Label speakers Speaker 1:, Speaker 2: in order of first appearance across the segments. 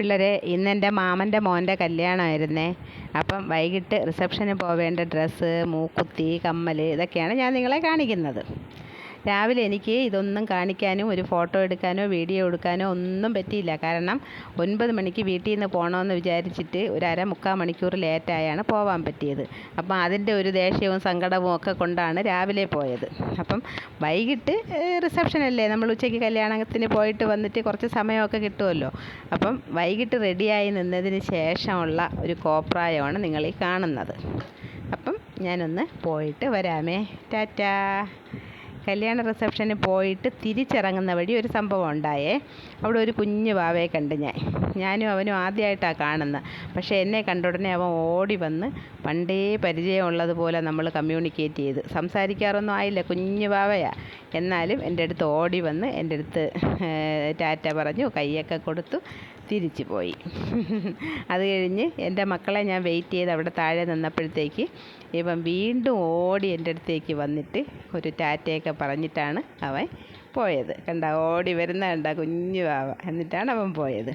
Speaker 1: പിള്ളേരെ ഇന്ന് എന്റെ മാമന്റെ മോന്റെ കല്യാണമായിരുന്നേ. അപ്പം വൈകിട്ട് റിസപ്ഷന് പോവേണ്ട ഡ്രസ്സ് മൂക്കുത്തി കമ്മൽ ഇതൊക്കെയാണ് ഞാൻ നിങ്ങളെ കാണിക്കുന്നത്. രാവിലെ എനിക്ക് ഇതൊന്നും കാണിക്കാനോ ഒരു ഫോട്ടോ എടുക്കാനോ വീഡിയോ എടുക്കാനോ ഒന്നും പറ്റിയില്ല. കാരണം ഒൻപത് മണിക്ക് വീട്ടിൽ നിന്ന് പോകണമെന്ന് വിചാരിച്ചിട്ട് ഒരു അര മുക്കാൽ മണിക്കൂർ ലേറ്റായാണ് പോകാൻ പറ്റിയത്. അപ്പം അതിന്റെ ഒരു ദേഷ്യവും സങ്കടവും ഒക്കെ കൊണ്ടാണ് രാവിലെ പോയത്. അപ്പം വൈകിട്ട് റിസപ്ഷനല്ലേ നമ്മൾ ഉച്ചയ്ക്ക് കല്യാണത്തിന് പോയിട്ട് വന്നിട്ട് കുറച്ച് സമയമൊക്കെ കിട്ടുമല്ലോ. അപ്പം വൈകിട്ട് റെഡിയായി നിന്നതിന് ശേഷമുള്ള ഒരു കോപ്രായമാണ് നിങ്ങൾ ഈ കാണുന്നത്. അപ്പം ഞാനൊന്ന് പോയിട്ട് വരാമേ. ടാറ്റാ. കല്യാണ റിസപ്ഷന് പോയിട്ട് തിരിച്ചിറങ്ങുന്ന വഴി ഒരു സംഭവം ഉണ്ടായേ. അവിടെ ഒരു കുഞ്ഞു വാവയെ കണ്ട് ഞാൻ. ഞാനും അവനും ആദ്യമായിട്ടാണ് കാണുന്നത് പക്ഷേ എന്നെ കണ്ട ഉടനെ അവൻ ഓടി വന്ന് പണ്ടേ പരിചയമുള്ളതുപോലെ നമ്മൾ കമ്മ്യൂണിക്കേറ്റ് ചെയ്ത്. സംസാരിക്കാറൊന്നും ആയില്ല കുഞ്ഞു വാവയാ. എന്നാലും എന്റെ അടുത്ത് ഓടി വന്ന് എന്റെ അടുത്ത് ടാറ്റ പറഞ്ഞു കൈയൊക്കെ കൊടുത്തു. തിരിച്ചു പോയി അത് കഴിഞ്ഞ് എന്റെ മക്കളെ ഞാൻ വെയിറ്റ് ചെയ്ത് അവിടെ താഴെ നിന്നപ്പോഴത്തേക്ക് ഇവൻ വീണ്ടും ഓടി എന്റെ അടുത്തേക്ക് വന്നിട്ട് ഒരു ടാറ്റയൊക്കെ പറഞ്ഞിട്ടാണ് അവൻ പോയത്. കണ്ട ഓടി വരുന്ന കണ്ട കുഞ്ഞു വാവ എന്നിട്ടാണ് അവൻ പോയത്.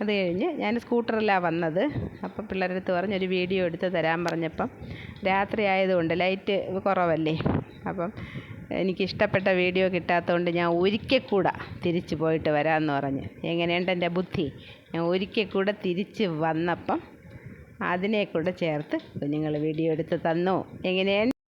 Speaker 1: അത് കഴിഞ്ഞ് ഞാൻ സ്കൂട്ടറിലാണ് വന്നത്. അപ്പോൾ പിള്ളേരുടെ അടുത്ത് പറഞ്ഞ് ഒരു വീഡിയോ എടുത്ത് തരാൻ പറഞ്ഞപ്പം രാത്രി ആയതുകൊണ്ട് ലൈറ്റ് കുറവല്ലേ. അപ്പം എനിക്കിഷ്ടപ്പെട്ട വീഡിയോ കിട്ടാത്തതുകൊണ്ട് ഞാൻ ഒരിക്കൽ കൂടെ തിരിച്ച് പോയിട്ട് വരാമെന്ന് പറഞ്ഞ്. എങ്ങനെയുണ്ട് എന്റെ ബുദ്ധി? ഞാൻ ഒരിക്കൽ കൂടെ തിരിച്ച് വന്നപ്പം അതിനെ കൂടെ ചേർത്ത് കുഞ്ഞുങ്ങൾ വീഡിയോ എടുത്ത് തന്നു. എങ്ങനെയാണ്